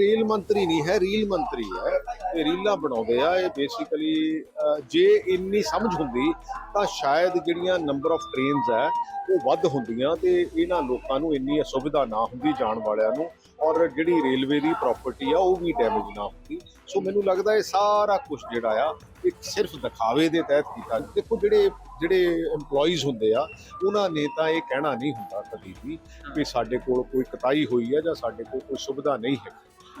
Rail ਮੰਤਰੀ ਨਹੀਂ ਹੈ ਰੀਲ ਮੰਤਰੀ ਹੈ। ਇਹ ਰੀਲਾਂ ਬਣਾਉਂਦੇ ਆ ਇਹ ਬੇਸਿਕਲੀ ਜੇ ਇੰਨੀ ਸਮਝ ਹੁੰਦੀ ਤਾਂ ਸ਼ਾਇਦ ਜਿਹੜੀਆਂ ਨੰਬਰ ਆਫ ਟ੍ਰੇਨਸ ਹੈ ਉਹ ਵੱਧ ਹੁੰਦੀਆਂ ਤੇ ਇਹਨਾਂ ਲੋਕਾਂ ਨੂੰ ਇੰਨੀ ਅਸੁਵਿਧਾ ਨਾ ਹੁੰਦੀ ਜਾਣ ਵਾਲਿਆਂ ਨੂੰ ਔਰ ਜਿਹੜੀ ਰੇਲਵੇ ਦੀ ਪ੍ਰਾਪਰਟੀ ਆ ਉਹ ਵੀ ਡੈਮੇਜ ਨਾ ਹੁੰਦੀ। ਸੋ ਮੈਨੂੰ ਲੱਗਦਾ ਇਹ ਸਾਰਾ ਕੁਝ ਜਿਹੜਾ ਆ ਇੱਕ ਸਿਰਫ ਦਿਖਾਵੇ ਦੇ ਤਹਿਤ ਕੀਤਾ। ਦੇਖੋ ਜਿਹੜੇ ਜਿਹੜੇ EMPLOYEES ਹੁੰਦੇ ਆ ਉਹਨਾਂ ਨੇ ਤਾਂ ਇਹ ਕਹਿਣਾ ਨਹੀਂ ਹੁੰਦਾ ਕਦੀ ਵੀ ਸਾਡੇ ਕੋਲ ਕੋਈ ਕਤਾਈ ਹੋਈ ਹੈ ਜਾਂ ਸਾਡੇ ਕੋਲ ਕੋਈ ਸੁਵਿਧਾ ਨਹੀਂ ਹੈ।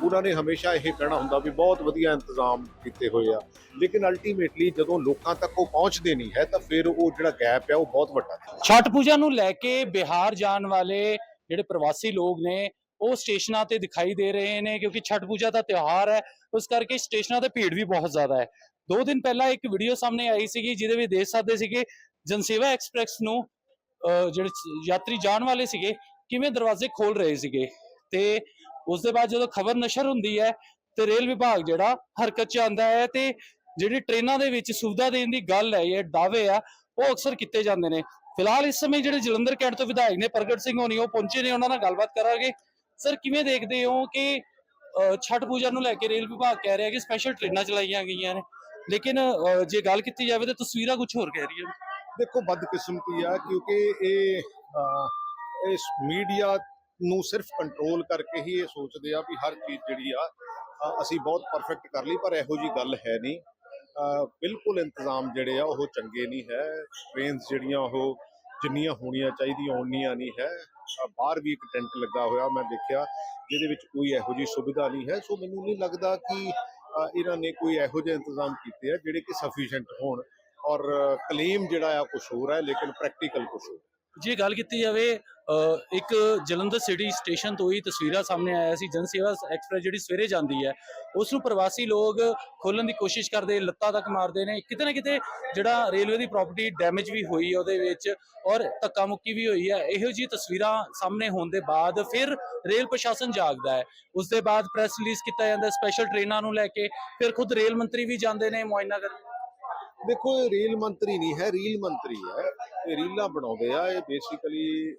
ਉਹਨਾਂ ਨੇ ਹਮੇਸ਼ਾ ਇਹ ਕਹਿਣਾ ਹੁੰਦਾ ਵੀ ਬਹੁਤ ਵਧੀਆ ਇੰਤਜ਼ਾਮ ਕੀਤੇ ਹੋਏ ਆ। ਲੇਕਿਨ ਅਲਟੀਮੇਟਲੀ ਜਦੋਂ ਲੋਕਾਂ ਤੱਕ ਉਹ ਪਹੁੰਚਦੇ ਨਹੀਂ ਹੈ, ਤਾਂ ਫਿਰ ਉਹ ਜਿਹੜਾ ਗੈਪ ਹੈ ਉਹ ਬਹੁਤ ਵੱਡਾ ਛਠ ਪੂਜਾ ਨੂੰ ਲੈ ਕੇ ਬਿਹਾਰ ਜਾਣ ਵਾਲੇ ਜਿਹੜੇ ਪ੍ਰਵਾਸੀ ਲੋਕ ਨੇ, ਉਹ ਸਟੇਸ਼ਨਾਂ ਤੇ ਦਿਖਾਈ ਦੇ ਰਹੇ ਨੇ ਕਿਉਂਕਿ ਛਠ ਪੂਜਾ ਦਾ ਤਿਉਹਾਰ ਹੈ, ਉਸ ਕਰਕੇ ਸਟੇਸ਼ਨਾਂ ਤੇ ਭੀੜ ਵੀ ਬਹੁਤ ਜ਼ਿਆਦਾ ਹੈ। ਦੋ ਦਿਨ ਪਹਿਲਾਂ ਇੱਕ ਵੀਡੀਓ ਸਾਹਮਣੇ ਆਈ ਸੀਗੀ, ਜਿਹਦੇ ਵਿੱਚ ਦੇਖ ਸਕਦੇ ਸੀਗੇ, ਜਨਸੇਵਾ ਐਕਸਪ੍ਰੈਸ ਨੂੰ ਜਿਹੜੇ ਯਾਤਰੀ ਜਾਣ ਵਾਲੇ ਸੀਗੇ, ਕਿਵੇਂ ਦਰਵਾਜ਼ੇ ਖੋਲ ਰਹੇ ਸੀਗੇ ਤੇ ਉਸ ਦੇ ਬਾਅਦ ਜਦੋਂ ਖਬਰ ਨਸ਼ਰ ਹੁੰਦੀ ਹੈ ਤੇ ਰੇਲ ਵਿਭਾਗ ਜਿਹੜਾ ਹਰਕਤ 'ਚ ਆਂਦਾ ਹੈ ਤੇ ਜਿਹੜੀ ਟ੍ਰੇਨਾਂ ਦੇ ਵਿੱਚ ਸੁਵਿਧਾ ਦੇਣ ਦੀ ਗੱਲ ਹੈ ਇਹ ਦਾਅਵੇ ਆ ਉਹ ਅਕਸਰ ਕੀਤੇ ਜਾਂਦੇ ਨੇ। ਫਿਲਹਾਲ ਇਸ ਸਮੇਂ ਜਿਹੜੇ ਜਲੰਧਰ ਕੈਂਟ ਤੋਂ ਵਿਧਾਇਕ ਨੇ ਪ੍ਰਗਟ ਸਿੰਘ ਹੋਣੀ ਉਹ ਪਹੁੰਚੇ ਨੇ ਉਹਨਾਂ ਨਾਲ ਗੱਲਬਾਤ ਕਰਾਂਗੇ। ਸਰ ਕਿਵੇਂ ਦੇਖਦੇ ਹੋ ਕਿ ਅਹ, ਛਠ ਪੂਜਾ ਨੂੰ ਲੈ ਕੇ ਰੇਲ ਵਿਭਾਗ ਕਹਿ ਰਿਹਾ ਕਿ ਸਪੈਸ਼ਲ ਟ੍ਰੇਨਾਂ ਚਲਾਈਆਂ ਗਈਆਂ ਨੇ? ਲੇਕਿਨ ਜੇ ਗੱਲ ਕੀਤੀ ਜਾਵੇ ਤਾਂ ਤਸਵੀਰਾਂ ਕੁਝ ਹੋਰ ਕਹਿ ਰਹੀਆਂ ਨੇ। ਦੇਖੋ ਬਦਕਿਸਮਤੀ ਆ ਕਿਉਂਕਿ ਇਹ ਇਸ ਮੀਡੀਆ ਨੂੰ ਸਿਰਫ ਕੰਟਰੋਲ ਕਰਕੇ ਹੀ ਇਹ ਸੋਚਦੇ ਆ ਵੀ ਹਰ ਚੀਜ਼ ਜਿਹੜੀ ਆ ਅਸੀਂ ਬਹੁਤ ਪਰਫੈਕਟ ਕਰ ਲਈ, ਪਰ ਇਹੋ ਜੀ ਗੱਲ ਹੈ ਨਹੀਂ। ਬਿਲਕੁਲ ਇੰਤਜ਼ਾਮ ਜਿਹੜੇ ਆ, ਉਹ ਚੰਗੇ ਨਹੀਂ ਹੈ। ਟ੍ਰੇਨਸ ਜਿਹੜੀਆਂ ਉਹ ਜਿੰਨੀਆਂ ਹੋਣੀਆਂ ਚਾਹੀਦੀਆਂ ਉਨੀਆਂ ਨਹੀਂ ਹੈ। ਬਾਹਰ ਵੀ ਇੱਕ ਟੈਂਟ ਲੱਗਾ ਹੋਇਆ, ਮੈਂ ਦੇਖਿਆ, ਜਿਹਦੇ ਵਿੱਚ ਕੋਈ ਇਹੋ ਜੀ ਸੁਵਿਧਾ ਨਹੀਂ ਹੈ। ਸੋ ਮੈਨੂੰ ਨਹੀਂ ਲੱਗਦਾ ਕਿ ਇਹਨਾਂ ਨੇ ਕੋਈ ਇਹੋ ਜਿਹੇ ਇੰਤਜ਼ਾਮ ਕੀਤੇ ਆ, ਜਿਹੜੇ ਕਿ ਸਫੀਸ਼ੀਐਂਟ ਹੋਣ ਔਰ ਕਲੇਮ ਜਿਹੜਾ ਆ ਕੁਝ ਹੋਰ ਹੈ, ਲੇਕਿਨ ਪ੍ਰੈਕਟੀਕਲ ਕੁਝ ਹੋਰ। ਜੇ ਗੱਲ ਕੀਤੀ ਜਾਵੇ ਇੱਕ ਜਲੰਧਰ ਸਿਟੀ ਸਟੇਸ਼ਨ ਤੋਂ ਹੀ ਤਸਵੀਰਾਂ ਸਾਹਮਣੇ ਆਇਆ ਸੀ, ਜਨ ਸੇਵਾ ਐਕਸਪ੍ਰੈਸ ਜਿਹੜੀ ਸਵੇਰੇ ਜਾਂਦੀ ਹੈ, ਉਸ ਨੂੰ ਪ੍ਰਵਾਸੀ ਲੋਕ ਖੋਲਣ ਦੀ ਕੋਸ਼ਿਸ਼ ਕਰਦੇ, ਲੱਤਾਂ ਤੱਕ ਮਾਰਦੇ ਨੇ, ਕਿਤੇ ਨਾ ਕਿਤੇ ਜਿਹੜਾ ਰੇਲਵੇ ਦੀ ਪ੍ਰਾਪਰਟੀ ਡੈਮੇਜ ਵੀ ਹੋਈ ਹੈ ਉਹਦੇ ਵਿੱਚ ਔਰ ਧੱਕਾ ਮੁੱਕੀ ਵੀ ਹੋਈ ਹੈ, ਇਹੋ ਜੀ ਤਸਵੀਰਾਂ ਸਾਹਮਣੇ ਹੋਣ ਦੇ ਬਾਅਦ ਫਿਰ ਰੇਲ ਪ੍ਰਸ਼ਾਸਨ ਜਾਗਦਾ ਹੈ। ਉਸ ਦੇ ਬਾਅਦ ਪ੍ਰੈਸ ਰਿਲੀਜ਼ ਕੀਤਾ ਜਾਂਦਾ ਸਪੈਸ਼ਲ ਟ੍ਰੇਨਾਂ ਨੂੰ ਲੈ ਕੇ, ਫਿਰ ਖੁਦ ਰੇਲ ਮੰਤਰੀ ਵੀ ਜਾਂਦੇ ਨੇ, ਮੁਆਇਨਾ ਕਰਨ ਦੇਖੋ, ਇਹ ਰੇਲ ਮੰਤਰੀ ਨਹੀਂ ਹੈ, ਰੀਲ ਮੰਤਰੀ ਹੈ। ਇਹ ਰੀਲਾਂ ਬਣਾਉਂਦੇ ਆ, ਇਹ ਬੇਸਿਕਲੀ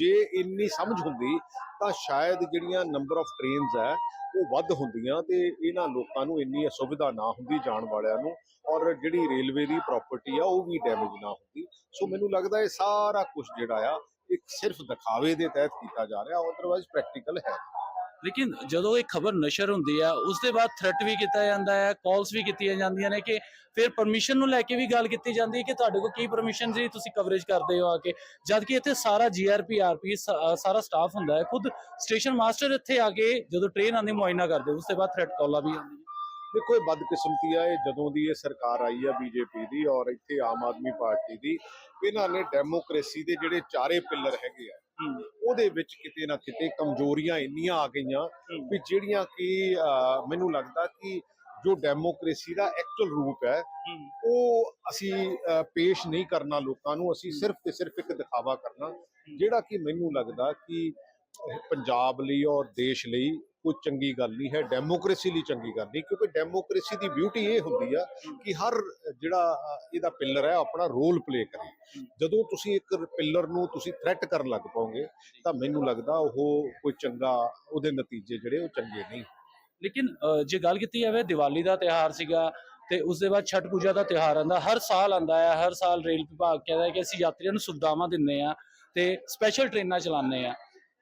ਜੇ ਇੰਨੀ ਸਮਝ ਹੁੰਦੀ, ਤਾਂ ਸ਼ਾਇਦ ਜਿਹੜੀਆਂ ਨੰਬਰ ਆਫ ਟ੍ਰੇਨਸ ਹੈ, ਉਹ ਵੱਧ ਹੁੰਦੀਆਂ ਤੇ ਇਹਨਾਂ ਲੋਕਾਂ ਨੂੰ ਇੰਨੀ ਅਸੁਵਿਧਾ ਨਾ ਹੁੰਦੀ ਜਾਣ ਵਾਲਿਆਂ ਨੂੰ ਔਰ ਜਿਹੜੀ ਰੇਲਵੇ ਦੀ ਪ੍ਰਾਪਰਟੀ ਆ, ਉਹ ਵੀ ਡੈਮੇਜ ਨਾ ਹੁੰਦੀ। ਸੋ ਮੈਨੂੰ ਲੱਗਦਾ ਇਹ ਸਾਰਾ ਕੁਝ ਜਿਹੜਾ ਆ, ਇੱਕ ਸਿਰਫ ਦਿਖਾਵੇ ਦੇ ਤਹਿਤ ਕੀਤਾ ਜਾ ਰਿਹਾ ਅਦਰਵਾਈਜ਼ ਪ੍ਰੈਕਟੀਕਲ ਹੈ ਲੇਕਿਨ ਜਦੋਂ ਇਹ ਖਬਰ ਨਸ਼ਰ ਹੁੰਦੀ ਹੈ ਉਸ ਦੇ ਬਾਅਦ ਥ੍ਰੈਟ ਵੀ ਕੀਤਾ ਜਾਂਦਾ ਹੈ ਕਾਲਸ ਵੀ ਕੀਤੀਆਂ ਜਾਂਦੀਆਂ ਨੇ ਕਿ ਫਿਰ ਪਰਮਿਸ਼ਨ ਨੂੰ ਲੈ ਕੇ ਵੀ ਗੱਲ ਕੀਤੀ ਜਾਂਦੀ ਹੈ ਕਿ ਤੁਹਾਡੇ ਕੋਲ ਕੀ ਪਰਮਿਸ਼ਨ ਜੀ ਤੁਸੀਂ ਕਵਰੇਜ ਕਰਦੇ ਹੋ ਆ ਕੇ। ਜਦ ਕਿ ਇੱਥੇ ਸਾਰਾ ਜੀਆਰਪੀ ਆਰਪੀ ਸਾਰਾ ਸਟਾਫ ਹੁੰਦਾ ਹੈ, ਖੁਦ ਸਟੇਸ਼ਨ ਮਾਸਟਰ ਇੱਥੇ ਆ ਕੇ ਜਦੋਂ ਟ੍ਰੇਨ ਆਂਦੀ ਮੁਆਇਨਾ ਕਰਦੇ, ਉਸ ਤੋਂ ਬਾਅਦ ਥ੍ਰੈਟ ਕਾਲਾਂ ਵੀ ਆਉਂਦੀਆਂ ਦੇਖੋ, ਇਹ ਬਦਕਿਸਮਤੀ ਆ, ਇਹ ਜਦੋਂ ਦੀ ਇਹ ਸਰਕਾਰ ਆਈ ਆ ਬੀਜੇਪੀ ਦੀ ਔਰ ਇੱਥੇ ਆਮ ਆਦਮੀ ਪਾਰਟੀ ਦੀ, ਇਹਨਾਂ ਨੇ ਡੈਮੋਕ੍ਰੇਸੀ ਦੇ ਜਿਹੜੇ ਚਾਰੇ ਪਿੱਲਰ ਹੈਗੇ ਆ ਉਹਦੇ ਵਿੱਚ ਕਿਤੇ ਨਾ ਕਿਤੇ ਕਮਜ਼ੋਰੀਆਂ ਇੰਨੀਆਂ ਆ ਗਈਆਂ ਵੀ ਜਿਹੜੀਆਂ ਕਿ ਮੈਨੂੰ ਲੱਗਦਾ ਕਿ ਜੋ ਡੈਮੋਕ੍ਰੇਸੀ ਦਾ ਐਕਚੁਅਲ ਰੂਪ ਹੈ, ਉਹ ਅਸੀਂ ਪੇਸ਼ ਨਹੀਂ ਕਰਨਾ ਲੋਕਾਂ ਨੂੰ, ਅਸੀਂ ਸਿਰਫ ਤੇ ਸਿਰਫ ਇੱਕ ਦਿਖਾਵਾ ਕਰਨਾ, ਜਿਹੜਾ ਕਿ ਮੈਨੂੰ ਲੱਗਦਾ ਕਿ ਪੰਜਾਬ ਲਈ ਔਰ ਦੇਸ਼ ਲਈ ਕੋਈ ਚੰਗੀ ਗੱਲ ਨਹੀਂ ਹੈ, ਡੈਮੋਕ੍ਰੇਸੀ ਲਈ ਚੰਗੀ ਗੱਲ ਨਹੀਂ, ਕਿਉਂਕਿ ਡੈਮੋਕ੍ਰੇਸੀ ਦੀ ਬਿਊਟੀ ਇਹ ਹੁੰਦੀ ਆ ਕਿ ਹਰ ਜਿਹੜਾ ਇਹਦਾ ਪਿੱਲਰ ਹੈ ਆਪਣਾ ਰੋਲ ਪਲੇ ਕਰੇ। ਜਦੋਂ ਤੁਸੀਂ ਇੱਕ ਪਿੱਲਰ ਨੂੰ ਤੁਸੀਂ ਥ੍ਰੈਟ ਕਰਨ ਲੱਗ ਪਾਓਗੇ ਤਾਂ ਮੈਨੂੰ ਲੱਗਦਾ ਉਹ ਕੋਈ ਚੰਗਾ ਉਹਦੇ ਨਤੀਜੇ ਜਿਹੜੇ ਉਹ ਚੰਗੇ ਨਹੀਂ। ਲੇਕਿਨ ਜੇ ਗੱਲ ਕੀਤੀ ਜਾਵੇ ਦੀਵਾਲੀ ਦਾ ਤਿਉਹਾਰ ਸੀਗਾ ਤੇ ਉਸ ਦੇ ਬਾਅਦ ਛਠ ਪੂਜਾ ਦਾ ਤਿਉਹਾਰ ਆਂਦਾ ਹਰ ਸਾਲ ਆਂਦਾ ਹੈ ਹਰ ਸਾਲ ਰੇਲ ਵਿਭਾਗ ਕਹਿੰਦਾ ਹੈ ਕਿ ਅਸੀਂ ਯਾਤਰੀਆਂ ਨੂੰ ਸੁਵਿਧਾਵਾਂ ਦਿੰਦੇ ਆ ਤੇ ਸਪੈਸ਼ਲ ਟ੍ਰੇਨਾਂ ਚਲਾਉਂਦੇ ਆ।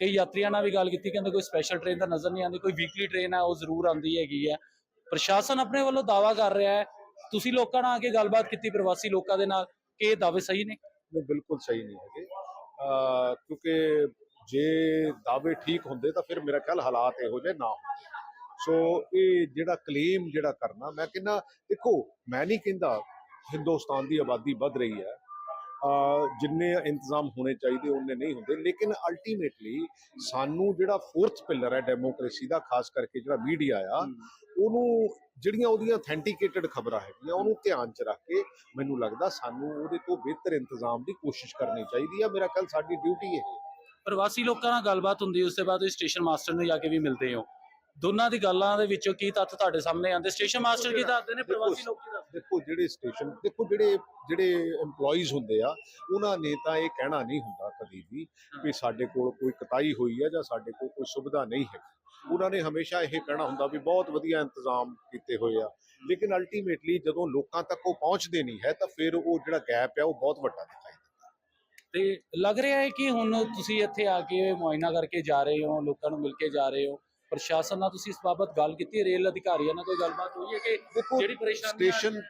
ਕਈ ਯਾਤਰੀਆਂ ਨਾਲ ਵੀ ਗੱਲ ਕੀਤੀ ਕਹਿੰਦੇ ਕੋਈ ਸਪੈਸ਼ਲ ਟ੍ਰੇਨ ਤਾਂ ਨਜ਼ਰ ਨਹੀਂ ਆਉਂਦੀ ਕੋਈ ਵੀਕਲੀ ਟ੍ਰੇਨ ਹੈ ਉਹ ਜ਼ਰੂਰ ਆਉਂਦੀ ਹੈਗੀ ਹੈ ਪ੍ਰਸ਼ਾਸਨ ਆਪਣੇ ਵੱਲੋਂ ਦਾਵਾ ਕਰ ਰਿਹਾ ਹੈ ਤੁਸੀਂ ਲੋਕਾਂ ਨਾਲ ਆ ਕੇ ਗੱਲਬਾਤ ਕੀਤੀ ਪ੍ਰਵਾਸੀ ਲੋਕਾਂ ਦੇ ਨਾਲ ਕਿ ਇਹ ਦਾਅਵੇ ਸਹੀ ਨੇ? ਇਹ ਬਿਲਕੁਲ ਸਹੀ ਨਹੀਂ ਹੈਗੇ। ਕਿਉਂਕਿ ਜੇ ਦਾਅਵੇ ਠੀਕ ਹੁੰਦੇ ਤਾਂ ਫਿਰ ਮੇਰਾ ਖਿਆਲ ਹਾਲਾਤ ਇਹੋ ਜਿਹੇ ਨਾ ਹੁੰਦੇ ਸੋ ਇਹ ਜਿਹੜਾ ਕਲੇਮ ਜਿਹੜਾ ਕਰਨਾ ਮੈਂ ਕਹਿੰਦਾ ਦੇਖੋ ਮੈਂ ਨਹੀਂ ਕਹਿੰਦਾ ਹਿੰਦੁਸਤਾਨ ਦੀ ਆਬਾਦੀ ਵੱਧ ਰਹੀ ਹੈ। ਜਿੰਨੇ ਇੰਤਜ਼ਾਮ ਹੋਣੇ ਚਾਹੀਦੇ ਉਹਨੇ ਨਹੀਂ ਹੁੰਦੇ। ਲੇਕਿਨ ਅਲਟੀਮੇਟਲੀ ਸਾਨੂੰ ਜਿਹੜਾ ਫੋਰਥ ਪਿਲਰ ਹੈ ਡੈਮੋਕ੍ਰੇਸੀ ਦਾ ਖਾਸ ਕਰਕੇ ਜਿਹੜਾ ਮੀਡੀਆ ਆ ਉਹਨੂੰ ਜਿਹੜੀਆਂ ਉਹਦੀਆਂ ਅਥੈਂਟੀਕੇਟਡ ਖਬਰਾਂ ਹੈਗੀਆਂ ਉਹਨੂੰ ਧਿਆਨ 'ਚ ਰੱਖ ਕੇ ਮੈਨੂੰ ਲੱਗਦਾ ਸਾਨੂੰ ਉਹਦੇ ਤੋਂ ਬਿਹਤਰ ਇੰਤਜ਼ਾਮ ਦੀ ਕੋਸ਼ਿਸ਼ ਕਰਨੀ ਚਾਹੀਦੀ ਆ। ਮੇਰਾ ਖਿਆਲ ਸਾਡੀ ਡਿਊਟੀ ਹੈ ਪ੍ਰਵਾਸੀ ਲੋਕਾਂ ਨਾਲ ਗੱਲਬਾਤ ਹੁੰਦੀ ਉਸ ਤੋਂ ਬਾਅਦ ਤੁਸੀਂ ਸਟੇਸ਼ਨ ਮਾਸਟਰ ਨੂੰ ਜਾ ਕੇ ਵੀ ਮਿਲਦੇ ਹੋ। ਦੋਨਾਂ ਦੀ ਗੱਲਾਂ ਦੇ ਵਿੱਚੋਂ ਕੀ ਤੱਥ ਤੁਹਾਡੇ ਸਾਹਮਣੇ ਆਉਂਦੇ? ਸਟੇਸ਼ਨ ਮਾਸਟਰ ਕੀ ਦੱਸਦੇ ਨੇ? ਪ੍ਰਵਾਸੀ ਲੋਕ ਦੇਖੋ ਜਿਹੜੇ ਸਟੇਸ਼ਨ ਦੇਖੋ ਜਿਹੜੇ ਜਿਹੜੇ EMPLOYEES ਹੁੰਦੇ ਆ ਉਹਨਾਂ ਨੇ ਤਾਂ ਇਹ ਕਹਿਣਾ ਨਹੀਂ ਹੁੰਦਾ ਕਦੀ ਵੀ ਵੀ ਸਾਡੇ ਕੋਲ ਕੋਈ ਕਤਾਈ ਹੋਈ ਹੈ ਜਾਂ ਸਾਡੇ ਕੋਲ ਕੋਈ ਸੁਵਿਧਾ ਨਹੀਂ ਹੈ। ਉਹਨਾਂ ਨੇ ਹਮੇਸ਼ਾ ਇਹ ਕਹਿਣਾ ਹੁੰਦਾ ਵੀ ਬਹੁਤ ਵਧੀਆ ਇੰਤਜ਼ਾਮ ਕੀਤੇ ਹੋਏ ਆ। ਲੇਕਿਨ ਅਲਟੀਮੇਟਲੀ ਜਦੋਂ ਲੋਕਾਂ ਤੱਕ ਉਹ ਪਹੁੰਚਦੇ ਨਹੀਂ ਹੈ ਤਾਂ ਫਿਰ ਉਹ ਜਿਹੜਾ ਗੈਪ ਹੈ ਉਹ ਬਹੁਤ ਵੱਡਾ ਦਿਖਾਈ ਦਿੰਦਾ। ਤੇ ਲੱਗ ਰਿਹਾ ਹੈ ਕਿ ਹੁਣ ਤੁਸੀਂ ਇੱਥੇ ਆ ਕੇ ਮੁਆਇਨਾ ਕਰਕੇ ਜਾ ਰਹੇ ਹੋ ਲੋਕਾਂ ਨੂੰ ਮਿਲ ਕੇ ਜਾ ਰਹੇ ਹੋ? ਪ੍ਰਸ਼ਾਸਨ ਨਾਲ ਤੁਸੀਂ ਇਸ ਬਾਬਤ ਗੱਲ ਕੀਤੀ ਰੇਲ ਅਧਿਕਾਰੀਆਂ ਨਾਲ ਕੋਈ ਗੱਲਬਾਤ ਹੋਈ ਹੈ ਕਿ ਜਿਹੜੀ ਪਰੇਸ਼ਾਨੀ ਸਟੇਸ਼ਨ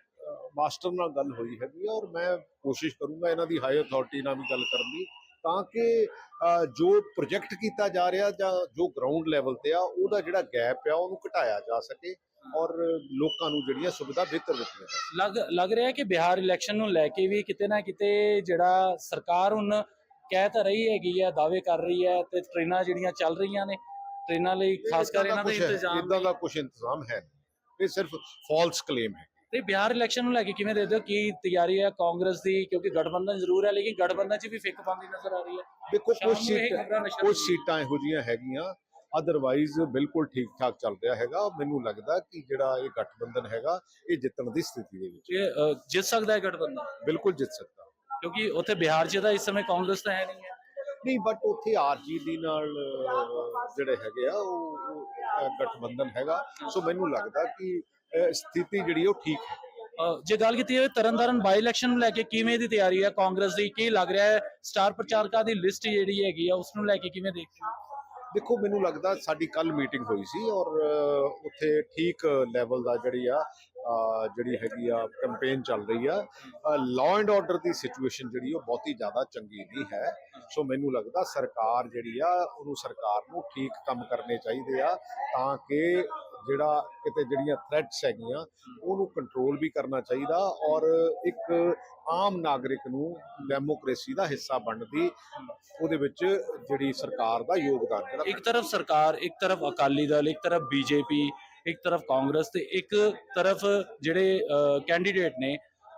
ਮਾਸਟਰ ਨਾਲ ਗੱਲ ਹੋਈ ਹੈਗੀ ਆ ਔਰ ਮੈਂ ਕੋਸ਼ਿਸ਼ ਕਰੂੰਗਾ ਇਹਨਾਂ ਦੀ ਹਾਈ ਅਥਾਰਟੀ ਨਾਲ ਵੀ ਗੱਲ ਕਰਨ ਦੀ ਤਾਂ ਕਿ ਜੋ ਪ੍ਰੋਜੈਕਟ ਕੀਤਾ ਜਾ ਰਿਹਾ ਜਾਂ ਜੋ ਗਰਾਊਂਡ ਲੈਵਲ ਤੇ ਆ ਉਹਦਾ ਜਿਹੜਾ ਗੈਪ ਆ ਉਹਨੂੰ ਘਟਾਇਆ ਜਾ ਸਕੇ ਔਰ ਲੋਕਾਂ ਨੂੰ ਜਿਹੜੀਆਂ ਸੁਵਿਧਾ ਬਿਹਤਰ ਦਿੱਤੀਆਂ ਲੱਗ ਲੱਗ ਰਿਹਾ ਕਿ ਬਿਹਾਰ ਇਲੈਕਸ਼ਨ ਨੂੰ ਲੈ ਕੇ ਵੀ ਕਿਤੇ ਨਾ ਕਿਤੇ ਜਿਹੜਾ ਸਰਕਾਰ ਹੁਣ ਕਹਿ ਤਾਂ ਰਹੀ ਹੈਗੀ ਹੈ ਦਾਅਵੇ ਕਰ ਰਹੀ ਹੈ ਤੇ ਟ੍ਰੇਨਾਂ ਜਿਹੜੀਆਂ ਚੱਲ ਰਹੀਆਂ ਨੇ ਟ੍ਰੇਨਾਂ ਲਈ ਖਾਸ ਕਰ ਇਹਨਾਂ ਦਾ ਇੰਤਜ਼ਾਮ ਇਦਾਂ ਦਾ ਕੁਝ ਇੰਤਜ਼ਾਮ ਹੈ। ਇਹ ਸਿਰਫ ਫਾਲਸ ਕਲੇਮ ਹੈ। ਤੇ ਬਿਹਾਰ ਇਲੈਕਸ਼ਨ ਨੂੰ ਲੈ ਕੇ ਕਿਵੇਂ ਦੇਖਦੇ ਹੋ? ਕੀ ਤਿਆਰੀ ਹੈ ਕਾਂਗਰਸ ਦੀ? ਕਿਉਂਕਿ ਗਠਬੰਧਨ ਜ਼ਰੂਰ ਹੈ ਲੇਕਿਨ ਗਠਬੰਧਨ 'ਚ ਵੀ ਫਿੱਕ ਪਾਉਂਦੀ ਨਜ਼ਰ ਆ ਰਹੀ ਹੈ। ਦੇਖੋ ਕੁਝ ਸੀਟ ਕੁਝ। ਸੀਟਾਂ ਇਹੋ ਜਿਹੀਆਂ ਹੈਗੀਆਂ ਅਦਰਵਾਈਜ਼ ਬਿਲਕੁਲ ਠੀਕ ਠਾਕ ਚੱਲ ਰਿਹਾ ਹੈਗਾ। ਮੈਨੂੰ ਲੱਗਦਾ ਕਿ ਜਿਹੜਾ ਇਹ ਗਠਬੰਧਨ ਹੈਗਾ ਇਹ ਜਿੱਤਣ ਦੀ ਸਥਿਤੀ ਦੇ ਵਿੱਚ। ਇਹ ਜਿੱਤ ਸਕਦਾ ਹੈ ਗਠਬੰਧਨ? ਬਿਲਕੁਲ ਜਿੱਤ ਸਕਦਾ। ਕਿਉਂਕਿ ਉੱਥੇ ਬਿਹਾਰ 'ਚ ਤਾਂ ਇਸ ਸਮੇਂ ਕਾਂਗਰਸ ਤਾਂ ਹੈ ਨਹੀਂ ਹੈ। ਨਹੀਂ ਬਟ ਉੱਥੇ ਆਰਜੀਡੀ ਨਾਲ ਜਿਹੜੇ ਹੈਗੇ ਆ ਉਹ ਗਠਬੰਧਨ ਹੈਗਾ। ਸੋ ਮੈਨੂੰ ਲੱਗਦਾ ਕਿ ਸਥਿਤੀ ਜਿਹੜੀ ਉਹ ਠੀਕ ਹੈ। ਜੇ ਗੱਲ ਕੀਤੀ ਜਾਵੇ ਤਰਨਤਾਰਨ ਬਾਈ ਇਲੈਕਸ਼ਨ ਨੂੰ ਲੈ ਕੇ ਕਿਵੇਂ ਦੀ ਤਿਆਰੀ ਹੈ? ਕਾਂਗਰਸ ਦੀ ਕੀ ਲੱਗ ਰਿਹਾ ਹੈ? ਸਟਾਰ ਪ੍ਰਚਾਰਕਾਂ ਦੀ ਲਿਸਟ ਜਿਹੜੀ ਹੈਗੀ ਆ ਉਸ ਨੂੰ ਲੈ ਕੇ ਕਿਵੇਂ ਦੇਖਦੇ ਹੋ? ਦੇਖੋ ਮੈਨੂੰ ਲੱਗਦਾ ਸਾਡੀ ਕੱਲ ਮੀਟਿੰਗ ਹੋਈ ਸੀ ਔਰ ਉੱਥੇ ਠੀਕ ਲੈਵਲ ਦਾ ਜਿਹੜੀ ਆ ਜਿਹੜੀ ਹੈਗੀ ਆ ਕੈਂਪੇਨ ਚੱਲ ਰਹੀ ਆ। ਲਾਅ ਐਂਡ ਆਰਡਰ ਦੀ ਸਿਚੁਏਸ਼ਨ ਜਿਹੜੀ ਉਹ ਬਹੁਤੀ ਜ਼ਿਆਦਾ ਚੰਗੀ ਨਹੀਂ ਹੈ। ਸੋ ਮੈਨੂੰ ਲੱਗਦਾ ਸਰਕਾਰ ਜਿਹੜੀ ਆ, ਉਹਨੂੰ ਸਰਕਾਰ ਨੂੰ ਠੀਕ ਕੰਮ ਕਰਨੇ ਚਾਹੀਦੇ ਆ, ਤਾਂ ਕਿ ਜਿਹੜਾ ਕਿਤੇ ਜਿਹੜੀਆਂ ਥ੍ਰੈਟਸ ਹੈਗੀਆਂ, ਉਹਨੂੰ ਕੰਟਰੋਲ ਵੀ ਕਰਨਾ ਚਾਹੀਦਾ ਔਰ ਇੱਕ ਆਮ ਨਾਗਰਿਕ ਨੂੰ ਡੈਮੋਕ੍ਰੇਸੀ ਦਾ ਹਿੱਸਾ ਬਣਨ ਦੀ ਉਹਦੇ ਵਿੱਚ ਜਿਹੜੀ ਸਰਕਾਰ ਦਾ ਯੋਗਦਾਨ ਜਿਹੜਾ ਇੱਕ ਤਰਫ ਸਰਕਾਰ, ਇੱਕ ਤਰਫ ਅਕਾਲੀ ਦਲ, ਇੱਕ ਤਰਫ ਬੀਜੇਪੀ, ਇੱਕ ਤਰਫ ਕਾਂਗਰਸ ਤੇ ਇੱਕ ਤਰਫ ਜਿਹੜੇ ਕੈਂਡੀਡੇਟ ਨੇ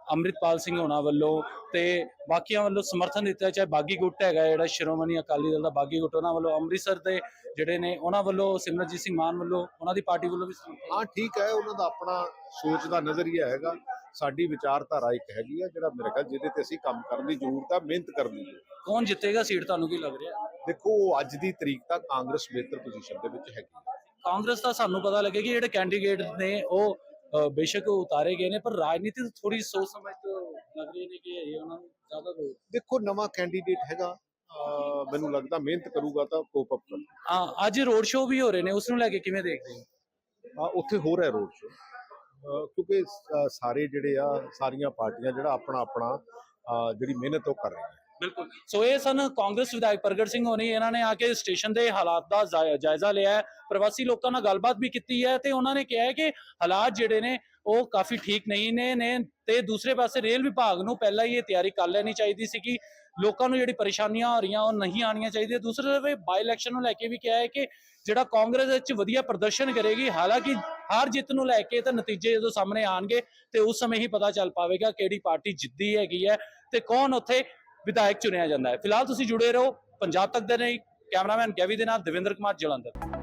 ਅੰਮ੍ਰਿਤਪਾਲ ਸਿੰਘ ਹੋਣਾ ਵੱਲੋਂ ਤੇ ਬਾਕੀਆਂ ਵੱਲੋਂ ਸਮਰਥਨ ਦਿੱਤਾ ਚਾਹੇ ਬਾਗੀ ਗੁੱਟ ਹੈਗਾ ਜਿਹੜਾ ਸ਼੍ਰੋਮਣੀ ਅਕਾਲੀ ਦਲ ਦਾ ਬਾਗੀ ਗੁੱਟ ਉਹਨਾਂ ਵੱਲੋਂ ਅੰਮ੍ਰਿਤਸਰ ਦੇ ਜਿਹੜੇ ਨੇ ਉਹਨਾਂ ਵੱਲੋਂ ਸਿਮਰਜੀਤ ਸਿੰਘ ਮਾਨ ਵੱਲੋਂ ਉਹਨਾਂ ਦੀ ਪਾਰਟੀ ਵੱਲੋਂ ਵੀ ਹਾਂ ਠੀਕ ਹੈ ਉਹਨਾਂ ਦਾ ਆਪਣਾ ਸੋਚ ਦਾ ਨਜ਼ਰੀਆ ਹੈਗਾ ਸਾਡੀ ਵਿਚਾਰਧਾਰਾ ਇੱਕ ਹੈਗੀ ਆ ਜਿਹੜਾ ਮੇਰੇ ਖਿਆਲ ਜਿਹਦੇ ਤੇ ਅਸੀਂ ਕੰਮ ਕਰਨ ਦੀ ਜ਼ਰੂਰਤ ਆ ਮਿਹਨਤ ਕਰਨ ਆ। ਕੌਣ ਜਿੱਤੇਗਾ ਸੀਟ ਤੁਹਾਨੂੰ ਕੀ ਲੱਗ ਰਿਹਾ ਦੇਖੋ ਅੱਜ ਦੀ ਤਰੀਕ ਤੱਕ ਕਾਂਗਰਸ ਬਿਹਤਰ ਪੋਜੀਸ਼ਨ ਦੇ ਵਿੱਚ ਹੈਗੀ ਹੈ। ਕਾਂਗਰਸ ਦਾ ਸਾਨੂੰ ਪਤਾ ਲੱਗੇ ਕਿ ਜਿਹੜੇ ਕੈਂਡੀਡੇਟ ਨੇ ਉਹ ਬੇਸ਼ੱਕ ਉਤਾਰੇ ਗਏ ਨੇ ਪਰ ਰਾਜਨੀਤੀ ਥੋੜੀ ਸੋਚ ਸਮਝ ਤੋਂ ਲੱਗ ਰਹੀ ਨੇ ਕਿ ਇਹ ਉਹਨਾਂ ਨੂੰ ਜ਼ਿਆਦਾ ਦੋ ਦੇਖੋ ਨਵਾਂ ਕੈਂਡੀਡੇਟ ਹੈਗਾ ਮੈਨੂੰ ਲੱਗਦਾ ਮਿਹਨਤ ਕਰੂਗਾ ਤਾਂ ਕੋਪ ਅਪ ਕਰ ਹਾਂ ਅੱਜ ਰੋਡ ਸ਼ੋਅ ਵੀ ਹੋ ਰਹੇ ਨੇ ਉਸ ਨੂੰ ਲੈ ਕੇ ਕਿਵੇਂ ਦੇਖਦੇ ਹੋ? ਉੱਥੇ ਹੋ ਰਿਹਾ ਰੋਡ ਸ਼ੋ ਕਿਉਂਕਿ ਸਾਰੇ ਜਿਹੜੇ ਆ ਸਾਰੀਆਂ ਪਾਰਟੀਆਂ ਜਿਹੜਾ ਆਪਣਾ ਆਪਣਾ ਜਿਹੜੀ ਮਿਹਨਤ ਉਹ ਕਰ ਰਹੀਆਂ ਬਿਲਕੁਲ। ਸੋ ਇਹ ਸਨ ਕਾਂਗਰਸ ਵਿਧਾਇਕ ਪ੍ਰਗਟ ਸਿੰਘ ਹੋਣੀ, ਇਹਨਾਂ ਨੇ ਆ ਕੇ ਸਟੇਸ਼ਨ ਦੇ ਹਾਲਾਤ ਦਾ ਜਾਇ- ਜਾਇਜ਼ਾ ਲਿਆ ਹੈ। ਪ੍ਰਵਾਸੀ ਲੋਕਾਂ ਨਾਲ ਗੱਲਬਾਤ ਵੀ ਕੀਤੀ ਹੈ ਤੇ ਉਹਨਾਂ ਨੇ ਕਿਹਾ ਹੈ ਕਿ ਹਾਲਾਤ ਜਿਹੜੇ ਨੇ, ਉਹ ਕਾਫੀ ਠੀਕ ਨਹੀਂ ਨੇ ਨੇ ਤੇ ਦੂਸਰੇ ਪਾਸੇ ਰੇਲ ਵਿਭਾਗ ਨੂੰ ਪਹਿਲਾਂ ਹੀ ਇਹ ਤਿਆਰੀ ਕਰ ਲੈਣੀ ਚਾਹੀਦੀ ਸੀ ਕਿ ਲੋਕਾਂ ਨੂੰ ਜਿਹੜੀ ਪਰੇਸ਼ਾਨੀਆਂ ਹੋ ਰਹੀਆਂ, ਉਹ ਨਹੀਂ ਆਉਣੀਆਂ ਚਾਹੀਦੀਆਂ। ਦੂਸਰੇ ਵੇ ਬਾਈ ਇਲੈਕਸ਼ਨ ਨੂੰ ਲੈ ਕੇ ਵੀ ਕਿਹਾ ਹੈ ਕਿ ਜਿਹੜਾ ਕਾਂਗਰਸ ਵਿੱਚ ਵਧੀਆ ਪ੍ਰਦਰਸ਼ਨ ਕਰੇਗੀ, ਹਾਲਾਂਕਿ ਹਾਰ ਜਿੱਤ ਨੂੰ ਲੈ ਕੇ ਤਾਂ ਨਤੀਜੇ ਜਦੋਂ ਸਾਹਮਣੇ ਆਣਗੇ ਤੇ ਉਸ ਸਮੇਂ ਹੀ ਪਤਾ ਚੱਲ ਪਾਵੇਗਾ ਕਿਹੜੀ ਪਾਰਟੀ ਜਿੱਦੀ ਹੈਗੀ ਹੈ ਤੇ ਕੌਣ ਉੱਥੇ ਵਿਧਾਇਕ ਚੁਣਿਆ ਜਾਂਦਾ ਹੈ। ਫਿਲਹਾਲ ਤੁਸੀਂ ਜੁੜੇ ਰਹੋ। ਪੰਜਾਬ ਤੱਕ ਦੇ ਲਈ ਕੈਮਰਾਮੈਨ ਗੈਵੀ ਦੇ ਨਾਲ ਦਵਿੰਦਰ ਕੁਮਾਰ ਜਲੰਧਰ।